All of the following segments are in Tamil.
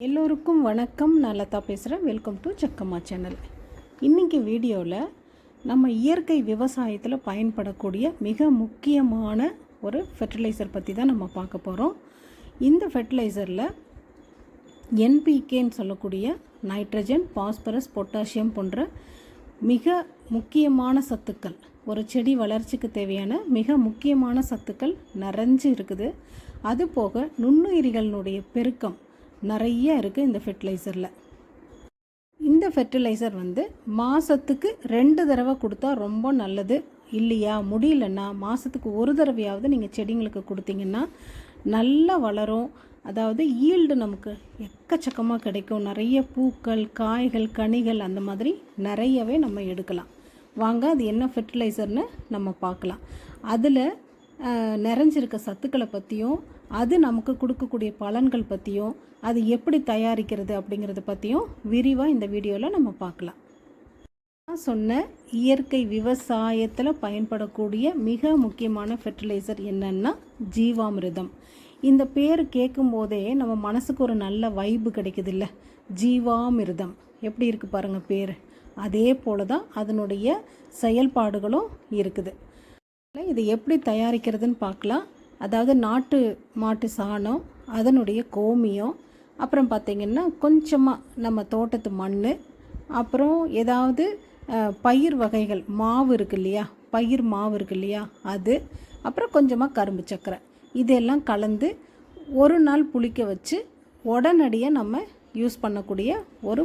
எல்லோருக்கும் வணக்கம். நான் லதா பேசுகிறேன் வெல்கம் டு சக்கம்மா சேனல் இன்றைக்கி வீடியோவில் நம்ம இயற்கை விவசாயத்தில் பயன்படக்கூடிய மிக முக்கியமான ஒரு ஃபெர்டிலைசர் பற்றி தான் நம்ம பார்க்க போகிறோம் இந்த ஃபெர்டிலைசரில் என்பிகேன்னு சொல்லக்கூடிய நைட்ரஜன் பாஸ்பரஸ் பொட்டாசியம் போன்ற மிக முக்கியமான சத்துக்கள் ஒரு செடி வளர்ச்சிக்கு தேவையான மிக முக்கியமான சத்துக்கள் நிறைஞ்சு இருக்குது. அதுபோக நுண்ணுயிரிகளினுடைய பெருக்கம் நிறைய இருக்குது இந்த ஃபெர்டிலைசரில் இந்த ஃபெர்டிலைசர் வந்து மாதத்துக்கு ரெண்டு தடவை கொடுத்தா ரொம்ப நல்லது. இல்லையா? முடியலன்னா மாதத்துக்கு ஒரு தடவையாவது நீங்கள் செடிங்களுக்கு கொடுத்தீங்கன்னா நல்லா வளரும். அதாவது ஈல்டு நமக்கு எக்கச்சக்கமாக கிடைக்கும். நிறைய பூக்கள் காய்கள் கனிகள் அந்த மாதிரி நிறையவே நம்ம எடுக்கலாம். வாங்க அது என்ன ஃபெர்டிலைசர்னு நம்ம பார்க்கலாம். அதில் நிறைஞ்சிருக்க சத்துக்களை பற்றியும் அது நமக்கு கொடுக்கக்கூடிய பலன்கள் பற்றியும் அது எப்படி தயாரிக்கிறது அப்படிங்கிறத பற்றியும் விரிவாக இந்த வீடியோவில் நம்ம பார்க்கலாம். நான் சொன்ன இயற்கை விவசாயத்தில் பயன்படக்கூடிய மிக முக்கியமான ஃபெர்டிலைசர் என்னன்னா ஜீவாமிர்தம். இந்த பேர் கேட்கும் போதே நம்ம மனசுக்கு ஒரு நல்ல வைப்பு கிடைக்குது இல்லை ஜீவாமிர்தம். எப்படி இருக்குது பாருங்கள் பேர். அதே போல தான் அதனுடைய செயல்பாடுகளும் இருக்குது. இதை எப்படி தயாரிக்கிறதுன்னு பார்க்கலாம். அதாவது நாட்டு மாட்டு சாணம் அதனுடைய கோமியம் அப்புறம் பார்த்திங்கன்னா கொஞ்சமாக நம்ம தோட்டத்து மண் அப்புறம் ஏதாவது பயிர் வகைகள் மாவு இருக்கு இல்லையா? பயிர் மாவு இருக்கு இல்லையா? அது அப்புறம் கொஞ்சமாக கரும்பு சக்கரை. இதெல்லாம் கலந்து ஒரு நாள் புளிக்க வச்சு உடனடியாக நம்ம யூஸ் பண்ணக்கூடிய ஒரு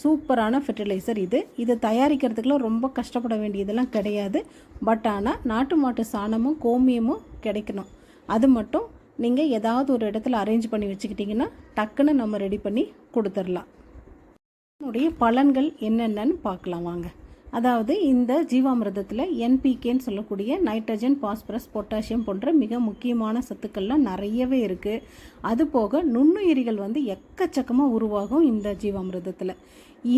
சூப்பரான ஃபெர்டிலைசர் இது. இதை தயாரிக்கிறதுக்குலாம் ரொம்ப கஷ்டப்பட வேண்டியதெல்லாம் கிடையாது. பட் ஆனால் நாட்டு மாட்டு சாணமும் கோமியமும் கிடைக்கணும். அது மட்டும் நீங்கள் ஏதாவது ஒரு இடத்துல அரேஞ்ச் பண்ணி வச்சுக்கிட்டிங்கன்னா டக்குன்னு நம்ம ரெடி பண்ணி கொடுத்துடலாம். இதனுடைய பலன்கள் என்னென்னு பார்க்கலாம் வாங்க. அதாவது இந்த ஜீவாமிர்தத்தில் என்பிகேன்னு சொல்லக்கூடிய நைட்ரஜன் பாஸ்பரஸ் பொட்டாசியம் போன்ற மிக முக்கியமான சத்துக்கள்லாம் நிறையவே இருக்குது அது போக நுண்ணுயிரிகள் வந்து எக்கச்சக்கமாக உருவாகும் இந்த ஜீவாமிரதத்தில்.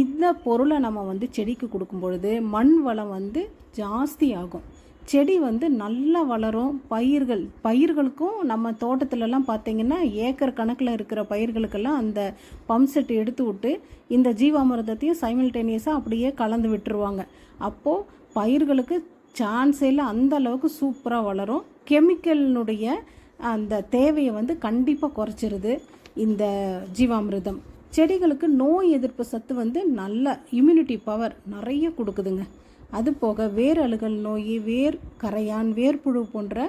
இந்த பொருளை நம்ம வந்து செடிக்கு கொடுக்கும் பொழுது மண் வளம் வந்து ஜாஸ்தி ஆகும். செடி வந்து நல்லா வளரும். பயிர்கள் பயிர்களுக்கும் நம்ம தோட்டத்துலலாம் பார்த்தீங்கன்னா ஏக்கர் கணக்கில் இருக்கிற பயிர்களுக்கெல்லாம் அந்த பம்ப் செட் எடுத்து விட்டு இந்த ஜீவாமிரதத்தையும் சைமில்டேனியஸாக அப்படியே கலந்து விட்டுருவாங்க. அப்போது பயிர்களுக்கு சான்ஸே இல்லை அந்த அளவுக்கு சூப்பராக வளரும். கெமிக்கலினுடைய அந்த தேவையை வந்து கண்டிப்பாக குறைச்சிருது இந்த ஜீவாமிர்தம். செடிகளுக்கு நோய் எதிர்ப்பு சத்து வந்து நல்ல இம்யூனிட்டி பவர் நிறைய கொடுக்குதுங்க. அது போக வேர் அழுகல் நோய் வேர் கரையான் வேர்ப்புழு போன்ற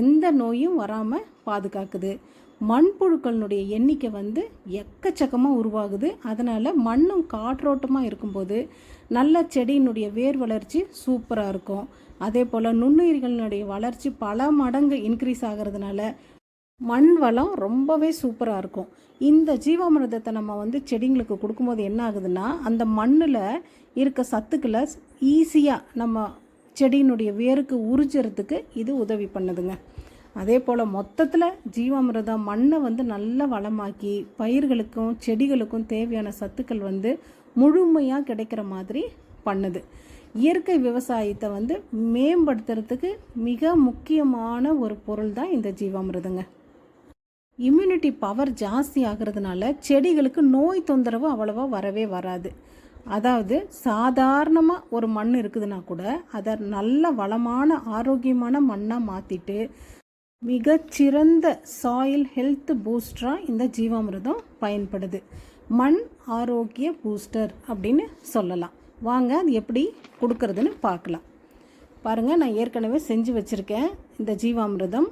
எந்த நோயும் வராமல் பாதுகாக்குது. மண்புழுக்களினுடைய எண்ணிக்கை வந்து எக்கச்சக்கமாக உருவாகுது. அதனால் மண்ணும் காற்றோட்டமாக இருக்கும்போது நல்ல செடியினுடைய வேர் வளர்ச்சி சூப்பராக இருக்கும். அதே போல் நுண்ணுயிர்களினுடைய வளர்ச்சி பல மடங்கு இன்க்ரீஸ் ஆகிறதுனால மண் வளம் ரொம்பவே சூப்பராக இருக்கும். இந்த ஜீவாமிர்தத்தை நம்ம வந்து செடிங்களுக்கு கொடுக்கும்போது என்ன ஆகுதுன்னா அந்த மண்ணில் இருக்க சத்துக்களை ஈஸியாக நம்ம செடியினுடைய வேருக்கு உறிஞ்சுறதுக்கு இது உதவி பண்ணுதுங்க. அதே போல் மொத்தத்தில் ஜீவாமிரதம் மண்ணை வந்து நல்லா வளமாக்கி பயிர்களுக்கும் செடிகளுக்கும் தேவையான சத்துக்கள் வந்து முழுமையாக கிடைக்கிற மாதிரி பண்ணுது. இயற்கை விவசாயத்தை வந்து மேம்படுத்துறதுக்கு மிக முக்கியமான ஒரு பொருள் தான் இந்த ஜீவாமிரதங்க. இம்யூனிட்டி பவர் ஜாஸ்தி ஆகிறதுனால செடிகளுக்கு நோய் தொந்தரவு அவ்வளோவா வரவே வராது. அதாவது சாதாரணமாக ஒரு மண் இருக்குதுன்னா கூட அதை நல்ல வளமான ஆரோக்கியமான மண்ணாக மாற்றிட்டு மிகச்சிறந்த சாயில் ஹெல்த் பூஸ்டராக இந்த ஜீவாமிர்தம் பயன்படுது. மண் ஆரோக்கிய பூஸ்டர் அப்படின்னு சொல்லலாம். வாங்க அது எப்படி கொடுக்கறதுன்னு பார்க்கலாம். பாருங்கள் நான் ஏற்கனவே செஞ்சு வச்சுருக்கேன் இந்த ஜீவாமிரதம்.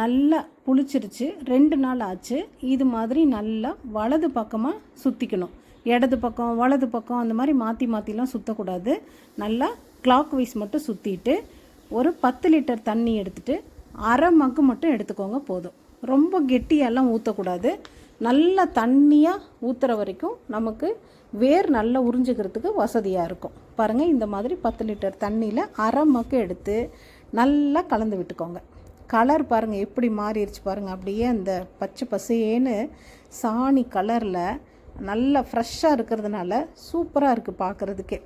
நல்லா புளிச்சிருச்சு. ரெண்டு நாள் ஆச்சு. இது மாதிரி நல்லா வலது பக்கமாக சுற்றிக்கணும் இடது பக்கம் வலது பக்கம் அந்த மாதிரி மாற்றி மாற்றிலாம் சுற்றக்கூடாது நல்லா கிளாக் வைஸ் மட்டும் சுற்றிட்டு ஒரு பத்து லிட்டர் தண்ணி எடுத்துட்டு அரை மக்கு மட்டும் எடுத்துக்கோங்க போதும். ரொம்ப கெட்டியெல்லாம் ஊற்றக்கூடாது நல்லா தண்ணியாக ஊற்றுற வரைக்கும் நமக்கு வேர் நல்லா உறிஞ்சிக்கிறதுக்கு வசதியாக இருக்கும். பாருங்கள் இந்த மாதிரி பத்து லிட்டர் தண்ணியில் அரை மக்கு எடுத்து நல்லா கலந்து விட்டுக்கோங்க. கலர் பாருங்கள் எப்படி மாறிடுச்சு பாருங்கள் அப்படியே அந்த பச்சை பசேன்னு சாணி கலரில் நல்லா ஃப்ரெஷ்ஷாக இருக்கிறதுனால சூப்பராக இருக்குது பார்க்குறதுக்கே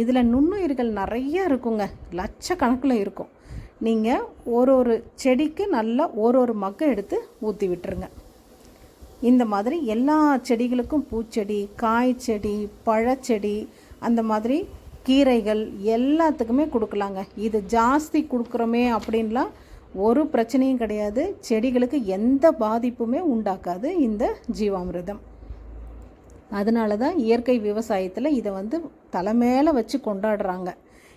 இதில் நுண்ணுயிர்கள் நிறையா இருக்குங்க. லட்சக்கணக்கில் இருக்கும். நீங்கள் ஒரு ஒரு செடிக்கு நல்லா ஒரு ஒரு மக்கை எடுத்து ஊற்றி விட்டுருங்க. இந்த மாதிரி எல்லா செடிகளுக்கும் பூச்செடி காய் செடி பழச்செடி அந்த மாதிரி கீரைகள் எல்லாத்துக்குமே கொடுக்கலாங்க. இது ஜாஸ்தி கொடுக்குறோமே அப்படின்லாம் ஒரு பிரச்சனையும் கிடையாது. செடிகளுக்கு எந்த பாதிப்புமே உண்டாக்காது இந்த ஜீவாமிர்தம். அதனால தான் இயற்கை விவசாயத்தில் இதை வந்து தலைமையில் வச்சு கொண்டாடுறாங்க.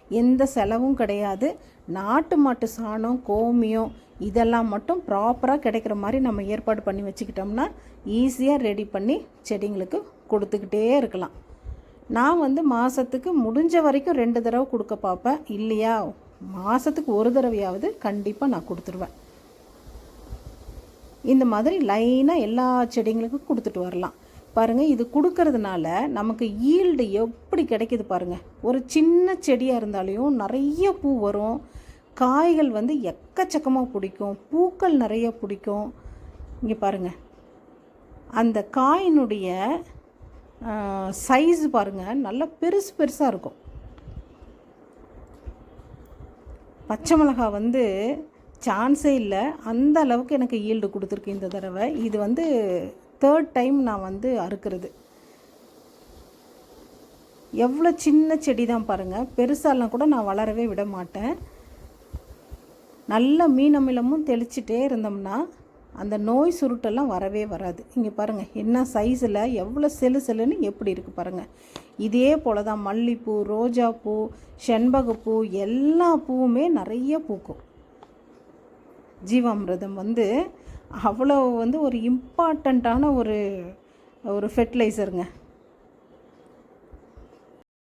எந்த செலவும் கிடையாது. நாட்டு மாட்டு சாணம் கோமியம் இதெல்லாம் மட்டும் ப்ராப்பராக கிடைக்கிற மாதிரி நம்ம ஏற்பாடு பண்ணி வச்சுக்கிட்டோம்னா ஈஸியாக ரெடி பண்ணி செடிங்களுக்கு கொடுத்துக்கிட்டே இருக்கலாம். நான் வந்து மாதத்துக்கு முடிஞ்ச வரைக்கும் ரெண்டு தடவை கொடுக்க பார்ப்பேன். இல்லையா? மாதத்துக்கு ஒரு தடவையாவது கண்டிப்பாக நான் கொடுத்துருவேன். இந்த மாதிரி லைனாக எல்லா செடிங்களுக்கும் கொடுத்துட்டு வரலாம். பாருங்கள் இது கொடுக்கறதுனால நமக்கு ஈல்டு எப்படி கிடைக்கிது பாருங்கள் ஒரு சின்ன செடியாக இருந்தாலையும் நிறைய பூ வரும். காய்கள் வந்து எக்கச்சக்கமாக பிடிக்கும். பூக்கள் நிறைய பிடிக்கும். இங்கே பாருங்கள் அந்த காயினுடைய சைஸ் பாருங்கள் நல்லா பெருசு பெருசாக இருக்கும். பச்சை மிளகா வந்து சான்ஸே இல்லை. அந்த அளவுக்கு எனக்கு ஈல்டு கொடுத்துருக்கு இந்த தடவை. இது வந்து தேர்ட் டைம் நான் வந்து அறுக்கிறது. எவ்வளோ சின்ன செடி தான் பாருங்கள் பெருசாலாம் கூட நான் வளரவே விட மாட்டேன். நல்ல மீன் அமிலமும் தெளிச்சிட்டே இருந்தோம்னா அந்த நோய் சுருட்டெல்லாம் வரவே வராது. இங்கே பாருங்கள் என்ன சைஸில் எவ்வளோ செலு செல்லுன்னு எப்படி இருக்குது பாருங்கள் இதே போல் தான் மல்லிப்பூ ரோஜாப்பூ செண்பகப்பூ எல்லா பூவுமே நிறைய பூக்கும். ஜீவாமிரதம் வந்து அவ்வளோ வந்து ஒரு இம்பார்ட்டண்ட்டான ஒரு ஒரு ஃபெர்டிலைசருங்க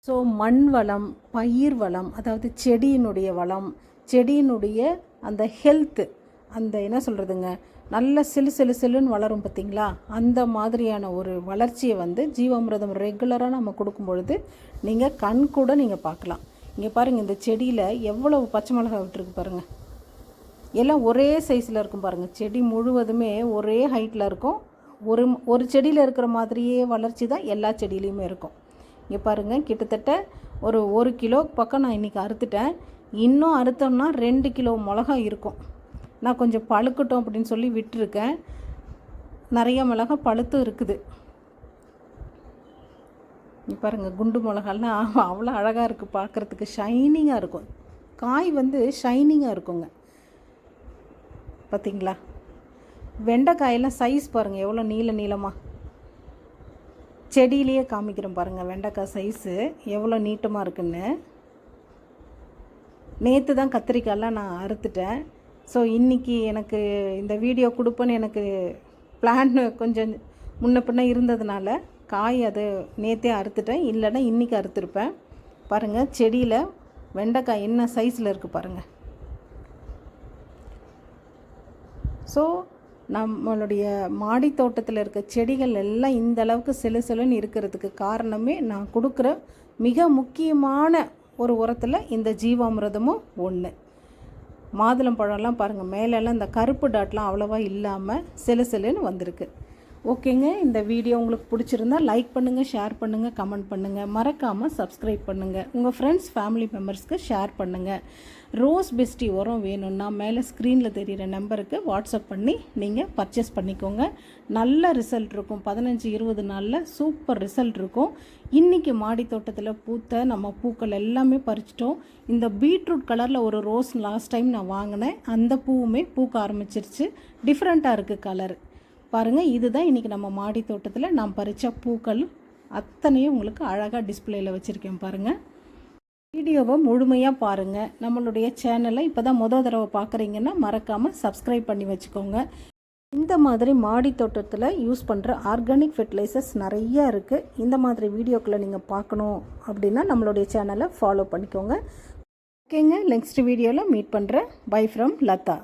ஸோ மண் வளம் பயிர் வளம் அதாவது செடியினுடைய வளம் செடியினுடைய அந்த ஹெல்த்து அந்த என்ன சொல்கிறதுங்க நல்ல சிலு சிலு சிலுன்னு வளரும் பார்த்திங்களா? அந்த மாதிரியான ஒரு வளர்ச்சியை வந்து ஜீவாமிரதம் ரெகுலராக நம்ம கொடுக்கும் பொழுது நீங்கள் கண் கூட நீங்கள் பார்க்கலாம். இங்கே பாருங்கள் இந்த செடியில் எவ்வளவு பச்சை மிளகாய் விட்டுருக்கு பாருங்கள் எல்லாம் ஒரே சைஸில் இருக்கும் பாருங்கள் செடி முழுவதுமே ஒரே ஹைட்டில் இருக்கும். ஒரு ஒரு செடியில் இருக்கிற மாதிரியே வளர்ச்சி தான் எல்லா செடியிலையுமே இருக்கும். இங்கே பாருங்கள் கிட்டத்தட்ட ஒரு ஒரு கிலோ பக்கம் நான் இன்றைக்கி அறுத்துட்டேன். இன்னும் அறுத்தோம்னா ரெண்டு கிலோ மிளகா இருக்கும். நான் கொஞ்சம் பழுக்கட்டும் அப்படின்னு சொல்லி விட்டுருக்கேன். நிறைய மிளகா பழுத்தும் இருக்குது. பாருங்கள் குண்டு மிளகாலாம் அவ்வளோ அழகாக இருக்குது பார்க்குறதுக்கு. ஷைனிங்காக இருக்கும். காய் வந்து ஷைனிங்காக இருக்குங்க. பார்த்தீங்களா வெண்டைக்காயெல்லாம் சைஸ் பாருங்கள் எவ்வளோ நீள நீளமாக செடியிலேயே காமிக்கிறோம் பாருங்கள் வெண்டைக்காய் சைஸு எவ்வளோ நீட்டமாக இருக்குன்னு. நேற்று தான் கத்திரிக்காயெல்லாம் நான் அறுத்துட்டேன். ஸோ இன்றைக்கி எனக்கு இந்த வீடியோ கொடுப்பேன்னு எனக்கு பிளான் கொஞ்சம் முன்ன பின்ன இருந்ததுனால காய் அது நேற்றே அறுத்துட்டேன். இல்லைன்னா இன்றைக்கி அறுத்துருப்பேன். பாருங்கள் செடியில் வெண்டைக்காய் என்ன சைஸில் இருக்குது பாருங்கள் ஸோ நம்மளுடைய மாடி தோட்டத்தில் இருக்க செடிகள் எல்லாம் இந்த அளவுக்கு சிலுசிலுன்னு இருக்கிறதுக்கு காரணமே நான் கொடுக்குற மிக முக்கியமான ஒரு உரத்தில் இந்த ஜீவாமிரதமும் ஒன்று மாதுளம்பழம்லாம் பாருங்கள் மேலெல்லாம் இந்த கருப்பு டாட்லாம் அவ்வளோவா இல்லாமல் சிலு சிலுன்னு வந்திருக்கு. ஓகேங்க இந்த வீடியோ உங்களுக்கு பிடிச்சிருந்தா லைக் பண்ணுங்கள் ஷேர் பண்ணுங்கள் கமெண்ட் பண்ணுங்கள் மறக்காமல் சப்ஸ்கிரைப் பண்ணுங்கள் உங்கள் ஃப்ரெண்ட்ஸ் ஃபேமிலி மெம்பர்ஸ்க்கு ஷேர் பண்ணுங்கள் ரோஸ் பெஸ்டி உரம் வேணும்னா மேலே ஸ்க்ரீனில் தெரிகிற நம்பருக்கு வாட்ஸ்அப் பண்ணி நீங்கள் பர்ச்சேஸ் பண்ணிக்கோங்க. நல்ல ரிசல்ட் இருக்கும். பதினஞ்சு இருபது நாளில் சூப்பர் ரிசல்ட் இருக்கும். இன்றைக்கி மாடி தோட்டத்தில் பூத்த நம்ம பூக்கள் எல்லாமே பறிச்சிட்டோம். இந்த பீட்ரூட் கலரில் ஒரு ரோஸ் லாஸ்ட் டைம் நான் வாங்கினேன். அந்த பூவுமே பூக்க ஆரம்பிச்சிருச்சு. டிஃப்ரெண்ட்டாக இருக்குது கலர் பாருங்கள் இதுதான் இன்றைக்கி நம்ம மாடி தோட்டத்தில் நான் பறித்த பூக்கள். அத்தனையும் உங்களுக்கு அழகாக டிஸ்பிளேயில் வச்சுருக்கேன் பாருங்கள் வீடியோவை முழுமையாக பாருங்கள் நம்மளுடைய சேனலை இப்போ தான் முதல் தடவை பார்க்குறீங்கன்னா மறக்காமல் சப்ஸ்கிரைப் பண்ணி வச்சுக்கோங்க. இந்த மாதிரி மாடி தோட்டத்தில் யூஸ் பண்ணுற ஆர்கானிக் ஃபெர்டிலைசர்ஸ் நிறையா இருக்குது இந்த மாதிரி வீடியோக்களை நீங்கள் பார்க்கணும் அப்படின்னா நம்மளுடைய சேனலை ஃபாலோ பண்ணிக்கோங்க. ஓகேங்க நெக்ஸ்ட் வீடியோவில் மீட் பண்ணுறேன் பை ஃப்ரம் லதா.